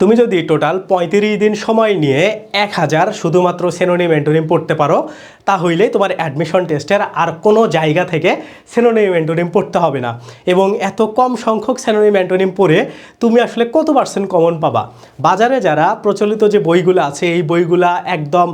তুমি যদি টোটাল পঁয়ত্রিশ দিন সময় নিয়ে এক হাজার শুধুমাত্র সেনোনিম এন্টোনিম পড়তে পারো, তাহলে তোমার অ্যাডমিশন টেস্টের আর কোনো জায়গা থেকে সেনোনিম এন্টোনিম পড়তে হবে না। এবং এত কম সংখ্যক সেনোনিম এন্টোনিম পড়ে তুমি আসলে কত পার্সেন্ট কমন পাবা? বাজারে যারা প্রচলিত যে বইগুলো আছে, এই বইগুলা একদম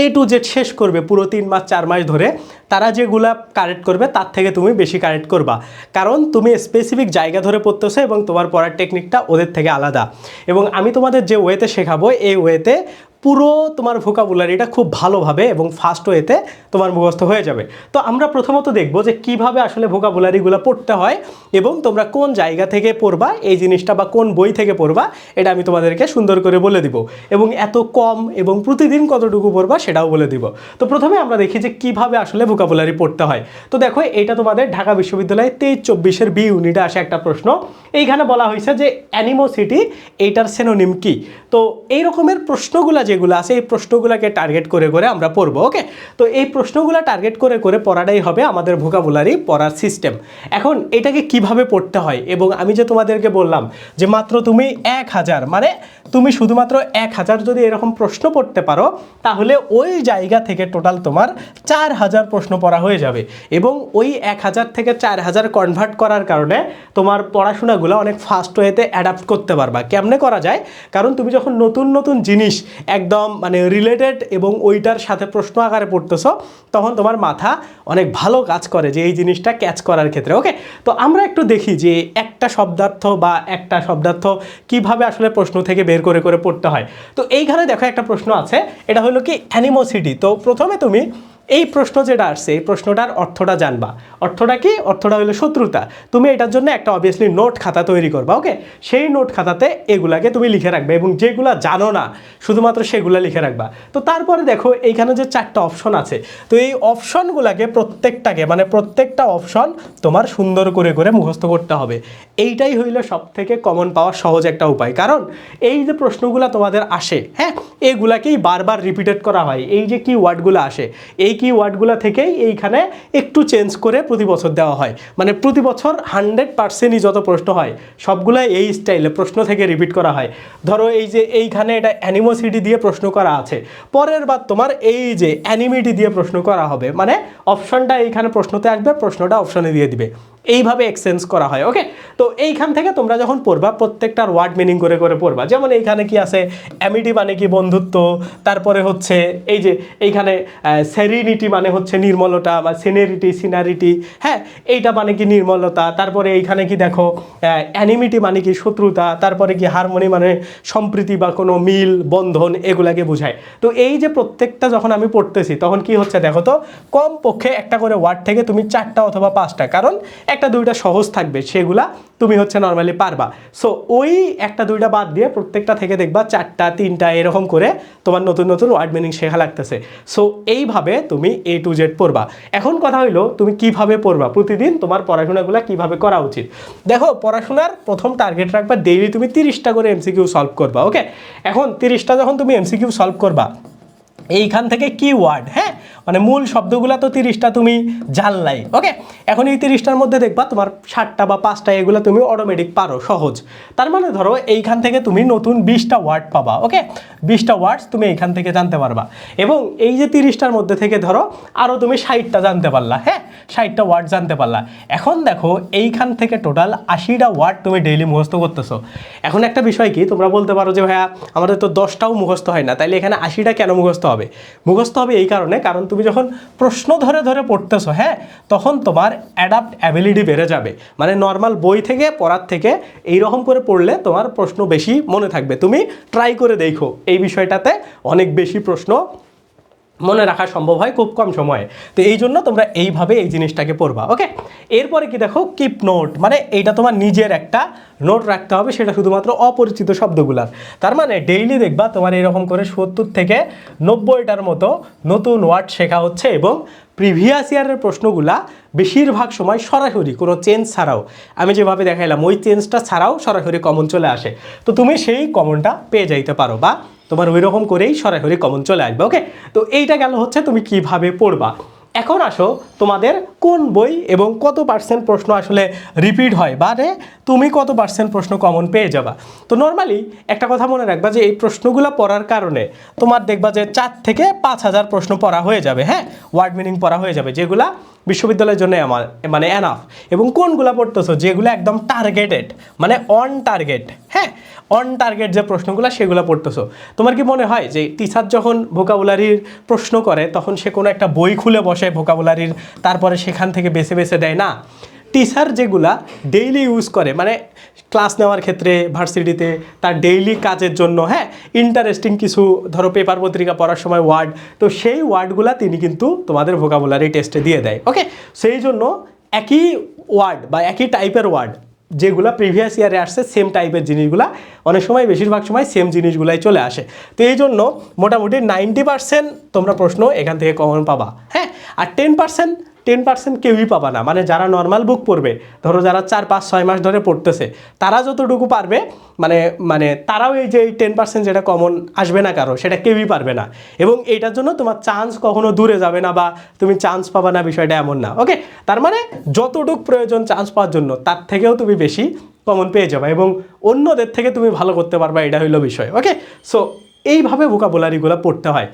এ টু জেড শেষ করবে পুরো তিন মাস, চার মাস ধরে তারা যেগুলা কারেক্ট করবে, তার থেকে তুমি বেশি কারেক্ট করবা। কারণ তুমি স্পেসিফিক জায়গা ধরে পড়তেছো এবং তোমার পড়ার টেকনিকটা ওদের থেকে আলাদা। এবং আমি তোমাদের যে ওয়েতে শেখাবো, এই ওয়েতে পুরো তোমার ভোকাবুলারিটা খুব ভালোভাবে এবং ফাস্ট ওয়েতে তোমার মুখস্থ হয়ে যাবে। তো আমরা প্রথমত দেখব যে কীভাবে আসলে ভোকাবুলারিগুলো পড়তে হয় এবং তোমরা কোন জায়গা থেকে পড়বা, এই জিনিসটা বা কোন বই থেকে পড়বা, এটা আমি তোমাদেরকে সুন্দর করে বলে দিব। এবং এত কম এবং প্রতিদিন কতটুকু পড়বা সেটাও বলে দিব। তো প্রথমে আমরা দেখি যে কীভাবে আসলে ভোকাবুলারি পড়তে হয়। তো দেখো, এটা তোমাদের ঢাকা বিশ্ববিদ্যালয়ে তেইশ চব্বিশের বি ইউনিটে আসে একটা প্রশ্ন। এইখানে বলা হয়েছে যে অ্যানিমোসিটি এইটার সেনোনিম কি? তো এই রকমের প্রশ্নগুলো যেগুলো আছে, এই প্রশ্নগুলোকে টার্গেট করে করে আমরা পড়ব ওকে তো এই প্রশ্নগুলো টার্গেট করে করে পড়াটাই হবে আমাদের ভোকাবুলারি পড়ার সিস্টেম এখন এটাকে কীভাবে পড়তে হয়? এবং আমি যে তোমাদেরকে বললাম যে মাত্র তুমি এক হাজার মানে তুমি শুধুমাত্র এক হাজার যদি এরকম প্রশ্ন পড়তে পারো, তাহলে ওই জায়গা থেকে টোটাল তোমার চার হাজার প্রশ্ন পড়া হয়ে যাবে। এবং ওই এক হাজার থেকে চার হাজার কনভার্ট করার কারণে তোমার পড়াশোনাগুলো অনেক ফাস্ট ওয়েতে অ্যাডাপ্ট করতে পারবা। কেমনে করা যায়? কারণ তুমি যখন নতুন নতুন জিনিস একদম মানে রিলেটেড এবং ওইটার সাথে প্রশ্ন আকারে পড়তেছো, তখন তোমার মাথা অনেক ভালো কাজ করে যে এই জিনিসটা ক্যাচ করার ক্ষেত্রে। ওকে তো আমরা একটু দেখি যে একটা শব্দার্থ বা একটা শব্দার্থ কীভাবে আসলে প্রশ্ন থেকে বের করে করে পড়তে হয়। তো এইখানে দেখো একটা প্রশ্ন আছে, এটা হলো কি, অ্যানিমোসিটি। তো প্রথমে তুমি এই প্রশ্ন যেটা আসছে, এই প্রশ্নটার অর্থটা জানবা। অর্থটা কি? অর্থটা হলো শত্রুতা। তুমি এটার জন্য একটা অবভিয়াসলি নোট খাতা তৈরি করবা ওকে সেই নোট খাতাতে এগুলাকে তুমি লিখে রাখবে এবং যেগুলা জানো না, শুধুমাত্র সেগুলা লিখে রাখবা। তো তারপরে দেখো, এইখানে যে চারটা অপশন আছে, তো এই অপশনগুলোকে প্রত্যেকটাকে মানে প্রত্যেকটা অপশন তোমার সুন্দর করে করে মুখস্থ করতে হবে। এইটাই হইল সব থেকে কমন পাওয়ার সহজ একটা উপায়। কারণ এই যে প্রশ্নগুলো তোমাদের আসে হ্যাঁ? এগুলাকেই বারবার রিপিটেড করা হয়। এই যে কি ওয়ার্ডগুলো আসে, এই কি ওয়ার্ডগুলো থেকেই এইখানে একটু চেঞ্জ করে প্রতি বছর দেওয়া হয়। মানে প্রতি বছর হান্ড্রেড পার্সেন্টই যত প্রশ্ন হয় সবগুলো এই স্টাইলে প্রশ্ন থেকে রিপিট করা হয়। ধরো এই যে এইখানে এটা অ্যানিমোসিটি দিয়ে প্রশ্ন করা আছে, পরের বার তোমার এই যে অ্যানিমিটি দিয়ে প্রশ্ন করা হবে মানে অপশনটা এইখানে প্রশ্নতে আসবে, প্রশ্নটা অপশনে দিয়ে দিবে। এইভাবে এক্সচেঞ্জ করা হয় ওকে তো এইখান থেকে তোমরা যখন পড়বা প্রত্যেকটার ওয়ার্ড মিনিং করে করে পড়বা। যেমন এইখানে কি আছে অ্যামিটি মানে কি বন্ধুত্ব, তারপরে হচ্ছে এই যে এইখানে সেরিনিটি মানে হচ্ছে নির্মলতা বা সিনারিটি সিনারিটি হ্যাঁ? এইটা মানে কি নির্মলতা, তারপরে এইখানে কি দেখো অ্যানিমিটি মানে কি শত্রুতা, তারপরে কি হারমোনি মানে সম্প্রীতি বা কোনো মিল, বন্ধন, এগুলাকে বোঝায়। তো এই যে প্রত্যেকটা যখন আমি পড়তেছি, তখন কি হচ্ছে দেখো তো কম পক্ষে একটা করে ওয়ার্ড থেকে তুমি চারটা অথবা পাঁচটা, কারণ একটা দুইটা সহজ থাকবে, সেগুলা তুমি হচ্ছে নর্মালি পারবা। সো ওই একটা দুইটা বাদ দিয়ে প্রত্যেকটা থেকে দেখবা চারটা, তিনটা এরকম করে তোমার নতুন নতুন ওয়ার্ড মিনিং শেখা লাগতেছে। সো এইভাবে তুমি এ টু জেড পড়বা। এখন কথা হইল, তুমি কীভাবে পড়বা? প্রতিদিন তোমার পড়াশোনাগুলো কীভাবে করা উচিত? দেখো, পড়াশোনার প্রথম টার্গেট রাখবা ডেইলি তুমি তিরিশটা করে এমসিকিউ সলভ করবা ওকে এখন তিরিশটা যখন তুমি এমসিকিউ সলভ করবা, এইখান থেকে কি ওয়ার্ড হ্যাঁ? মানে মূল শব্দগুলো তো তিরিশটা তুমি জানলাই। ওকে? এখন এই তিরিশটার মধ্যে দেখবা তোমার ষাটটা বা পাঁচটা এগুলো তুমি অটোমেটিক পারো, সহজ। তার মানে ধরো এইখান থেকে তুমি নতুন বিশটা ওয়ার্ড পাবা, ওকে? বিশটা ওয়ার্ডস তুমি এইখান থেকে জানতে পারবা। এবং এই যে তিরিশটার মধ্যে থেকে ধরো আরও তুমি ষাটটা জানতে পারলা হ্যাঁ? ষাটটা ওয়ার্ড জানতে পারলা। এখন দেখো এইখান থেকে টোটাল আশিটা ওয়ার্ড তুমি ডেইলি মুখস্থ করতেছো। এখন একটা বিষয় কি, তোমরা বলতে পারো যে, ভাইয়া, আমাদের তো দশটাও মুখস্থ হয় না, তাইলে এখানে আশিটা কেন মুখস্থ হবে? মুখস্থ হবে এই কারণে, কারণ তুমি যখন প্রশ্ন ধরে ধরে পড়তেছো হ্যাঁ তখন তোমার অ্যাডাপ্ট অ্যাবিলিটি বেড়ে যাবে। মানে নর্মাল বই থেকে, পড়ার থেকে এই রকম করে পড়লে তোমার প্রশ্ন বেশি মনে থাকবে। তুমি ট্রাই করে দেখো, এই বিষয়টাতে অনেক বেশি প্রশ্ন মনে রাখা সম্ভব হয় খুব কম সময়ে। তো এই জন্য তোমরা এইভাবে এই জিনিসটাকে পড়বা ওকে এরপরে কি দেখো কিপ নোট মানে এইটা তোমার নিজের একটা নোট রাখতে হবে, সেটা শুধুমাত্র অপরিচিত শব্দগুলার। তার মানে ডেইলি দেখবা তোমার এরকম করে সত্তর থেকে নব্বইটার মতো নতুন ওয়ার্ড শেখা হচ্ছে এবং প্রিভিয়াস ইয়ারের প্রশ্নগুলা বেশিরভাগ সময় সরাসরি, কোনো চেঞ্জ ছাড়াও। আমি যেভাবে দেখাইলাম, ওই চেঞ্জটা ছাড়াও সরাসরি কমন চলে আসে। তো তুমি সেই কমনটা পেয়ে যাইতে পারো বা তোমার ওই রকম করেই সরাসরি কমন চলে আসবে ওকে তো এইটা গেল হচ্ছে তুমি কীভাবে পড়বা। এখন আসো, তোমাদের কোন বই এবং কত পার্সেন্ট প্রশ্ন আসলে রিপিট হয়? বা রে তুমি কত পার্সেন্ট প্রশ্ন কমন পেয়ে যাবা? তো নর্মালি একটা কথা মনে রাখবা যে এই প্রশ্নগুলো পড়ার কারণে তোমার দেখবা যে চার থেকে পাঁচ হাজার প্রশ্ন পড়া হয়ে যাবে হ্যাঁ? ওয়ার্ড মিনিং পড়া হয়ে যাবে, যেগুলা বিশ্ববিদ্যালয়ের জন্য আমার মানে এনাফ এবং কোনগুলো পড়তেছো যেগুলো একদম টার্গেটেড মানে অন টার্গেট হ্যাঁ অন টার্গেট যে প্রশ্নগুলো সেগুলো পড়তেছো। তোমার কি মনে হয় যে টিচার যখন ভোকাবুলারির প্রশ্ন করে, তখন সে কোনো একটা বই খুলে বসে ভোকাবুলারির তারপরে সেখান থেকে বেছে বেছে দেয় না? টিচার যেগুলা ডেইলি ইউজ করে মানে ক্লাস নেওয়ার ক্ষেত্রে ভার্সিটিতে তার ডেইলি কাজের জন্য হ্যাঁ ইন্টারেস্টিং কিছু, ধরো পেপার পত্রিকা পড়ার সময় ওয়ার্ড তো সেই ওয়ার্ডগুলা তিনি কিন্তু তোমাদের ভোকাবুলারি টেস্টে দিয়ে দেয় ওকে সেই জন্য একই ওয়ার্ড বা একই টাইপের ওয়ার্ড যেগুলো প্রিভিয়াস ইয়ারে আসছে সেম টাইপের জিনিসগুলা, অনেক সময় বেশিরভাগ সময় সেম জিনিসগুলাই চলে আসে। তো এই জন্য মোটামুটি নাইনটি পার্সেন্ট তোমরা প্রশ্ন এখান থেকে কমন পাবা হ্যাঁ? আর টেন পার্সেন্ট টেন পার্সেন্ট কেউই পাবা না। মানে যারা নর্মাল বুক পড়বে, ধরো যারা চার, পাঁচ, ছয় মাস ধরে পড়তেছে, তারা যতটুকু পারবে মানে মানে তারাও এই যে এই টেন পার্সেন্ট যেটা কমন আসবে না কারও, সেটা কেউই পারবে না। এবং এটার জন্য তোমার চান্স কখনো দূরে যাবে না বা তুমি চান্স পাবা না, বিষয়টা এমন না ওকে তার মানে যতটুক প্রয়োজন চান্স পাওয়ার জন্য, তার থেকেও তুমি বেশি কমন পেয়ে যাবে এবং অন্যদের থেকে তুমি ভালো করতে পারবা, এটা হইল বিষয় ওকে সো এইভাবে ভোকাবুলারিগুলো পড়তে হয়।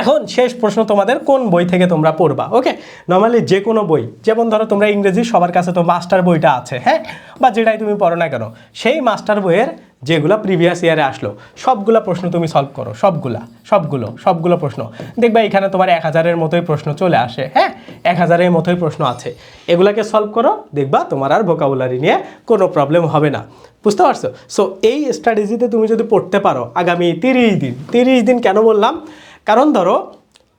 এখন শেষ প্রশ্ন তোমাদের, কোন বই থেকে তোমরা পড়বা? ওকে নর্মালি যে কোনো বই, যেমন ধরো তোমরা ইংরেজি, সবার কাছে তো মাস্টার বইটা আছে হ্যাঁ? বা যেটাই তুমি পড়ো না কেন, সেই মাস্টার বইয়ের যেগুলো প্রিভিয়াস ইয়ারে আসলো, সবগুলা প্রশ্ন তুমি সলভ করো, সবগুলা, সবগুলো সবগুলো প্রশ্ন। দেখবা এখানে তোমার এক হাজারের মতোই প্রশ্ন চলে আসে হ্যাঁ? এক হাজারের মতোই প্রশ্ন আছে। এগুলাকে সলভ করো, দেখবা তোমার আর ভোকাবুলারি নিয়ে কোনো প্রবলেম হবে না। বুঝতে পারছ? সো এই স্ট্র্যাটেজিতে তুমি যদি পড়তে পারো, আগামী তিরিশ দিন তিরিশ দিন কেন বললাম? কারণ ধরো,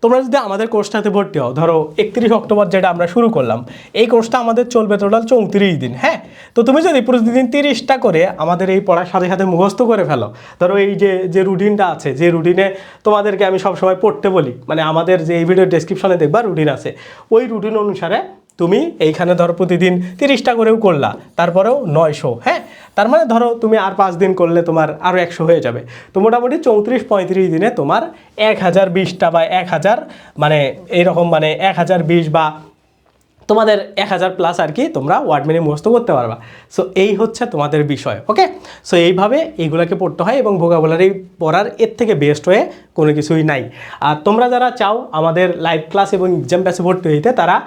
তোমরা যদি আমাদের কোর্সটাতে ভর্তি হও, ধরো একত্রিশ অক্টোবর যেটা আমরা শুরু করলাম, এই কোর্সটা আমাদের চলবে টোটাল চৌত্রিশ দিন হ্যাঁ? তো তুমি যদি প্রতিদিন তিরিশটা করে আমাদের এই পড়ার সাথে সাথে মুখস্থ করে ফেলো, ধরো এই যে যে রুটিনটা আছে, যে রুটিনে তোমাদেরকে আমি সবসময় পড়তে বলি মানে আমাদের যে এই ভিডিও ডেসক্রিপশনে দেখবা রুটিন আছে, ওই রুটিন অনুসারে তুমি এইখানে ধরো প্রতিদিন তিরিশটা করেও করলা, তারপরেও নয়শো হ্যাঁ? তার মানে ধরো তুমি আর পাঁচ দিন করলে তোমার আরও একশো হয়ে যাবে। তো মোটামুটি চৌত্রিশ, পঁয়ত্রিশ দিনে তোমার এক হাজার বিশটা বা এক হাজার মানে এইরকম মানে এক হাজার বিশ বা তোমাদের এক হাজার প্লাস আর কি তোমরা ওয়ার্ড মিনিং মুখস্থ করতে পারবা। সো এই হচ্ছে তোমাদের বিষয় ওকে সো এইভাবে এইগুলোকে পড়তে হয় এবং ভোকাবুলারি পড়ার এর থেকে বেস্ট হয়ে কোনো কিছুই নাই। আর তোমরা যারা চাও আমাদের লাইভ ক্লাস এবং এক্সাম ব্যাচে ভর্তি হইতে, তারা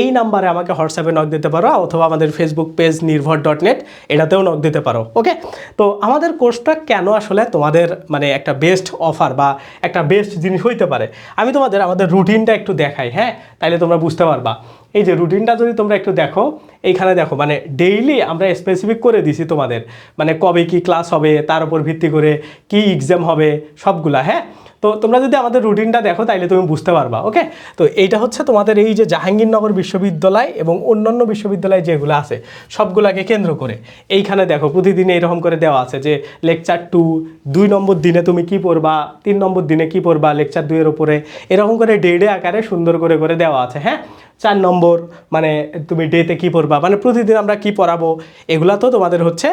এই নাম্বারে আমাকে হোয়াটসঅ্যাপে নক দিতে পারো অথবা আমাদের Facebook page Nirbhar dot net এটাতেও নক দিতে পারো ওকে তো আমাদের কোর্সটা কেন আসলে তোমাদের মানে একটা বেস্ট অফার বা একটা বেস্ট জিনিস হইতে পারে? আমি তোমাদের, আমাদের রুটিনটা একটু দেখাই হ্যাঁ? তাইলে তোমরা বুঝতে পারবা। এই যে রুটিনটা যদি তোমরা একটু দেখো, এইখানে দেখো মানে ডেইলি আমরা স্পেসিফিক করে দিছি তোমাদের মানে কবে কি ক্লাস হবে, তার উপর ভিত্তি করে কি এক্সাম হবে, সবগুলা হ্যাঁ? তো তোমরা যদি আমাদের রুটিনটা দেখো, তাইলে তুমি বুঝতে পারবা ওকে তো এইটা হচ্ছে তোমাদের এই যে জাহাঙ্গীরনগর বিশ্ববিদ্যালয় এবং অন্যান্য বিশ্ববিদ্যালয় যেগুলো আছে, সবগুলাকে কেন্দ্র করে। এইখানে দেখো, প্রতিদিন এইরকম করে দেওয়া আছে যে লেকচার টু দুই নম্বর দিনে তুমি কি পড়বা, তিন নম্বর দিনে কি পড়বা লেকচার দুইয়ের উপরে, এরকম করে ডে ডে আকারে সুন্দর করে করে দেওয়া আছে হ্যাঁ? চার নম্বর মানে তুমি ডেতে কি পড়বা? মানে প্রতিদিন আমরা কি পড়াবো? এগুলা তো তোমাদের হচ্ছে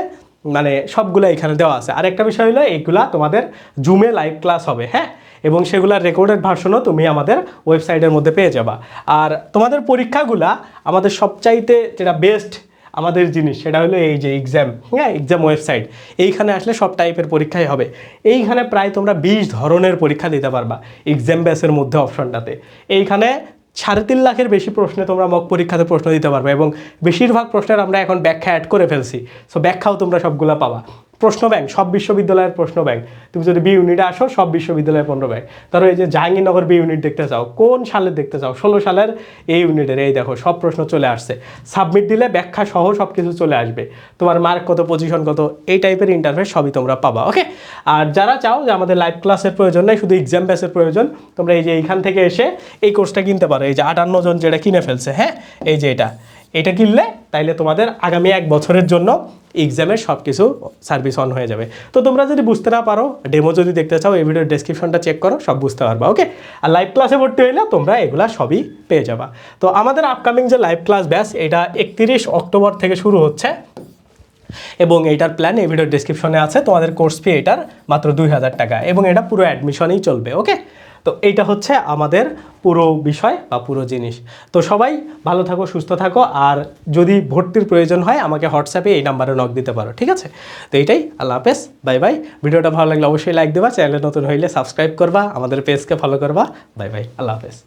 মানে সবগুলো এখানে দেওয়া আছে। আর একটা বিষয় হলো এইগুলা তোমাদের জুমে লাইভ ক্লাস হবে হ্যাঁ? এবং সেগুলোর রেকর্ডেড ভার্সনও তুমি আমাদের ওয়েবসাইটের মধ্যে পেয়ে যাবা। আর তোমাদের পরীক্ষাগুলা আমাদের সবচাইতে যেটা বেস্ট আমাদের জিনিস, সেটা হলো এই যে এক্সাম হ্যাঁ? এক্সাম ওয়েবসাইট এইখানে আসলে সব টাইপের পরীক্ষাই হবে। এইখানে প্রায় তোমরা বিশ ধরনের পরীক্ষা দিতে পারবা এক্সাম ব্যাসের মধ্যে অপশনটাতে এইখানে সাড়ে তিন লাখের বেশি প্রশ্নে তোমরা মক পরীক্ষাতে প্রশ্ন দিতে পারবে এবং বেশিরভাগ প্রশ্নের আমরা এখন ব্যাখ্যা অ্যাড করে ফেলছি। সো ব্যাখ্যাও তোমরা সবগুলো পাবা। প্রশ্ন ব্যাংক, সব বিশ্ববিদ্যালয়ের প্রশ্ন ব্যাংক। তুমি যদি বি ইউনিটে আসো, সব বিশ্ববিদ্যালয়ের পনেরো ব্যাংক। ধরো এই যে জাহাঙ্গীরনগর বি ইউনিট দেখতে চাও, কোন সালের দেখতে চাও? ষোলো সালের এই ইউনিটের, এই দেখো, সব প্রশ্ন চলে আসছে। সাবমিট দিলে ব্যাখ্যা সহ সব কিছু চলে আসবে। তোমার মার্ক কত, পজিশন কত, এই টাইপের ইন্টারফেস সবই তোমরা পাবা ওকে আর যারা চাও যে আমাদের লাইভ ক্লাসের প্রয়োজন নেই, শুধু এক্সাম ব্যাসের প্রয়োজন, তোমরা এই যে এইখান থেকে এসে এই কোর্সটা কিনতে পারো। এই যে আটান্ন জন যেটা কিনে ফেলছে হ্যাঁ? এই যে এটা। এটা কিনলে তাইলে তোমাদের আগামী এক বছরের জন্য এক্সামের সব কিছু সার্ভিস অন হয়ে যাবে। তো তোমরা যদি বুঝতে না পারো ডেমো যদি দেখতে চাও, এই ভিডিওর ডেসক্রিপশনটা চেক করো, সব বুঝতে পারবা ওকে আর লাইভ ক্লাসে ভর্তি হইলে তোমরা এগুলা সবই পেয়ে যাবা। তো আমাদের আপকামিং যে লাইভ ক্লাস ব্যাস এটা একত্রিশ অক্টোবর থেকে শুরু হচ্ছে এবং এইটার প্ল্যান এই ভিডিওর ডিসক্রিপশনে আছে। তোমাদের কোর্স ফি এটার মাত্র দুই হাজার টাকা এবং এটা পুরো অ্যাডমিশনেই চলবে ওকে তো এইটা হচ্ছে আমাদের পুরো বিষয় বা পুরো জিনিস। তো সবাই ভালো থাকো, সুস্থ থাকো, আর যদি ভর্তির প্রয়োজন হয় আমাকে হোয়াটসঅ্যাপে এই নাম্বারে নক দিতে পারো, ঠিক আছে? তো এইটাই আল্লাহ হাফেজ বাই বাই ভিডিওটা ভালো লাগলে অবশ্যই লাইক দেবা চ্যানেলে নতুন হইলে সাবস্ক্রাইব করবা, আমাদের পেজকে ফলো করবা। বাই বাই আল্লাহ হাফেজ।